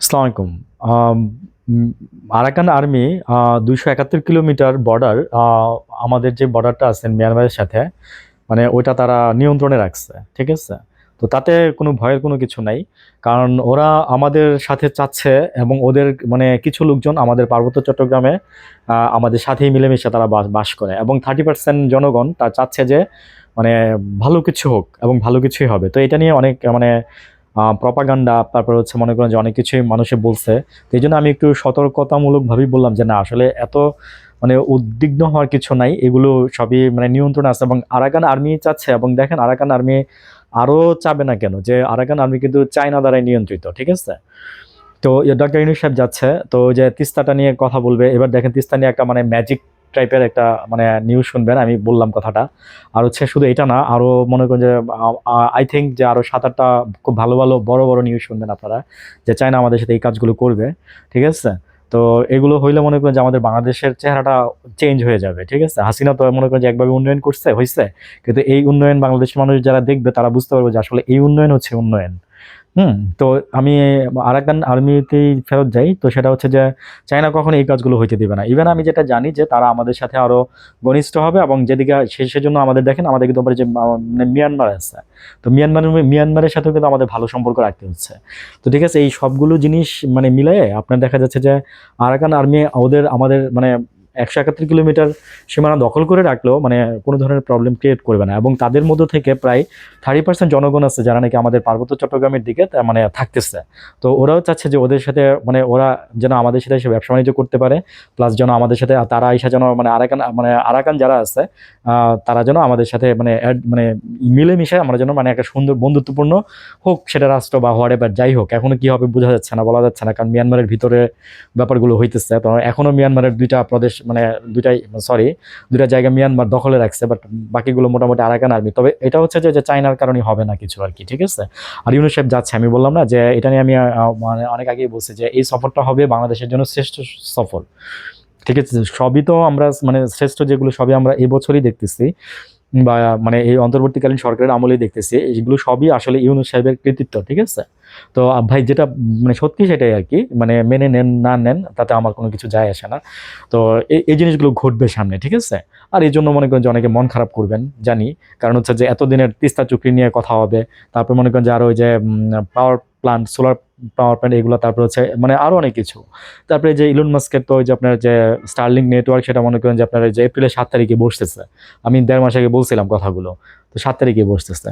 আসসালামু আলাইকুম Arakan army দুইশো একাত্তর কিলোমিটার বর্ডার আমাদের যে বর্ডারটা আছে মিয়ানমারের সাথে মানে ওইটা তারা নিয়ন্ত্রণে রাখছে, ঠিক আছে? তো তাতে কোনো ভয়ের কোনো কিছু নাই, কারণ ওরা আমাদের সাথে চাচ্ছে এবং ওদের মানে কিছু লোকজন আমাদের পার্বত্য চট্টগ্রামে আমাদের সাথেই মিলেমিশে তারা বাস বাস করে এবং থার্টি পার্সেন্ট জনগণ তা চাচ্ছে যে মানে ভালো কিছু হোক এবং ভালো কিছুই হবে। তো এটা নিয়ে অনেক মানে প্রপাগান্ডা তারপর হচ্ছে মনে করেন যে অনেক কিছুই মানুষে বলছে। তো এই জন্য আমি একটু সতর্কতামূলকভাবেই বললাম যে না, আসলে এত মানে উদ্বিগ্ন হওয়ার কিছু নাই। এগুলো সবই মানে নিয়ন্ত্রণ আছে এবং আরাকান আর্মি চাচ্ছে এবং দেখেন আরাকান আর্মি আরও চাবে না কেন? যে আরাকান আর্মি কিন্তু চায়না দ্বারাই নিয়ন্ত্রিত, ঠিক আছে? তো ডক্টর ইউনুস সাহেব যাচ্ছে, তো যে তিস্তাটা নিয়ে কথা বলবে। এবার দেখেন তিস্তা নিয়ে একটা মানে ম্যাজিক টাইপের একটা মানে নিউজ শুনবেন, আমি বললাম কথাটা। আর হচ্ছে শুধু এটা না আরও মনে করেন যে আই থিঙ্ক যে আরও সাত আটটা খুব ভালো ভালো, বড় বড় নিউজ শুনবেন আপনারা, যে চায়না আমাদের সাথে এই কাজগুলো করবে, ঠিক আছে? তো এগুলো হইলে মনে করেন যে আমাদের বাংলাদেশের চেহারাটা চেঞ্জ হয়ে যাবে, ঠিক আছে? হাসিনা তো মনে করেন যে একভাবে উন্নয়ন করছে হয়েছে কিন্তু এই উন্নয়ন বাংলাদেশের মানুষ যারা দেখবে, তারা বুঝতে পারবে যে আসলে এই উন্নয়ন হচ্ছে উন্নয়ন। হুম, তো আমি আরাকান আর্মিতেই ফেরত যাই। তো সেটা হচ্ছে যে চায়না কখনো এই কাজগুলো হইতে দিবে না। ইভেন আমি যেটা জানি যে তারা আমাদের সাথে আরও ঘনিষ্ঠ হবে এবং যেদিকে সেজন্য আমাদের দেখেন, আমাদের কিন্তু যে মিয়ানমার আছে। তো মিয়ানমার মিয়ানমারের সাথেও কিন্তু আমাদের ভালো সম্পর্ক রাখতে হচ্ছে। তো ঠিক আছে, এই সবগুলো জিনিস মানে মিলে আপনার দেখা যাচ্ছে যে আরাকান আর্মি ওদের, আমাদের মানে একশো একাত্তর কিলোমিটার সীমানা দখল করে রাখলেও মানে কোনো ধরনের প্রবলেম ক্রিয়েট করবে না। এবং তাদের মধ্য থেকে প্রায় থার্টি পার্সেন্ট জনগণ আছে যারা নাকি আমাদের পার্বত্য চট্টগ্রামের দিকে মানে থাকতেছে। তো ওরাও চাচ্ছে যে ওদের সাথে মানে ওরা যেন আমাদের সাথে এসে ব্যবসা বাণিজ্য করতে পারে প্লাস যেন আমাদের সাথে তারা এসে যেন মানে আরাকান মানে আরাকান যারা আছে তারা যেন আমাদের সাথে মানে মানে মিলেমিশে আমরা যেন মানে একটা সুন্দর বন্ধুত্বপূর্ণ হোক সেটা রাষ্ট্র বা হোয়াট এভার যাই হোক। এখনও কি হবে বোঝা যাচ্ছে না, বলা যাচ্ছে না, কারণ মিয়ানমারের ভিতরে ব্যাপারগুলো হইতেছে। তো এখনও মিয়ানমারের দুইটা প্রদেশ মানে দুইটাই সরি দুইটা জায়গা মিয়ানমার দখলে রাখছে বাট বাকিগুলো মোটামুটি আরাকান আর্মি তবে এটা হচ্ছে যে চায়নার কারণে হবে না কিছু আর কি, ঠিক আছে? আর ইউনিসেফ যাচ্ছে, আমি বললাম না যে, এটা নিয়ে আমি মানে অনেক আগেই বলছি যে, এই সফরটা হবে বাংলাদেশের জন্য শ্রেষ্ঠ সফর। ঠিক আছে? সবই তো আমরা মানে শ্রেষ্ঠ যেগুলো, সবই আমরা এবছরই বছরই দেখতেছি। বা মানে এই অন্তর্বর্তীকালীন সরকারের আমলেই দেখতেছি, এগুলো সবই আসলে ইউনুস সাহেবের কৃতিত্ব, ঠিক আছে? তো ভাই যেটা মানে সত্যি সেটাই আর কি মানে মেনে নেন, না নেন, তাতে আমার কোনো কিছু যায় আসে না। তো এই জিনিসগুলো ঘটবে সামনে, ঠিক আছে? আর এই জন্য মনে করেন যে অনেকে মন খারাপ করবেন, জানি। কারণ হচ্ছে যে এতদিনের তিস্তা চুক্তি নিয়ে কথা হবে, তারপর মনে করেন যে আরও ওই যে power plant solar power plant এগুলো, তারপর হচ্ছে মানে আরও অনেক কিছু। তারপরে যে ইলন মাস্কের তো ওই যে আপনার যে স্টারলিং নেটওয়ার্ক সেটা মনে করেন যে আপনার যে এপ্রিলের সাত তারিখে বসতেছে। আমি দেড় মাস আগে বলছিলাম কথাগুলো। তো সাত তারিখে বসতেছে।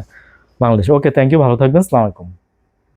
বাংলাদেশ। ওকে থ্যাংক ইউ ভালো থাকবেন আলাইকুম।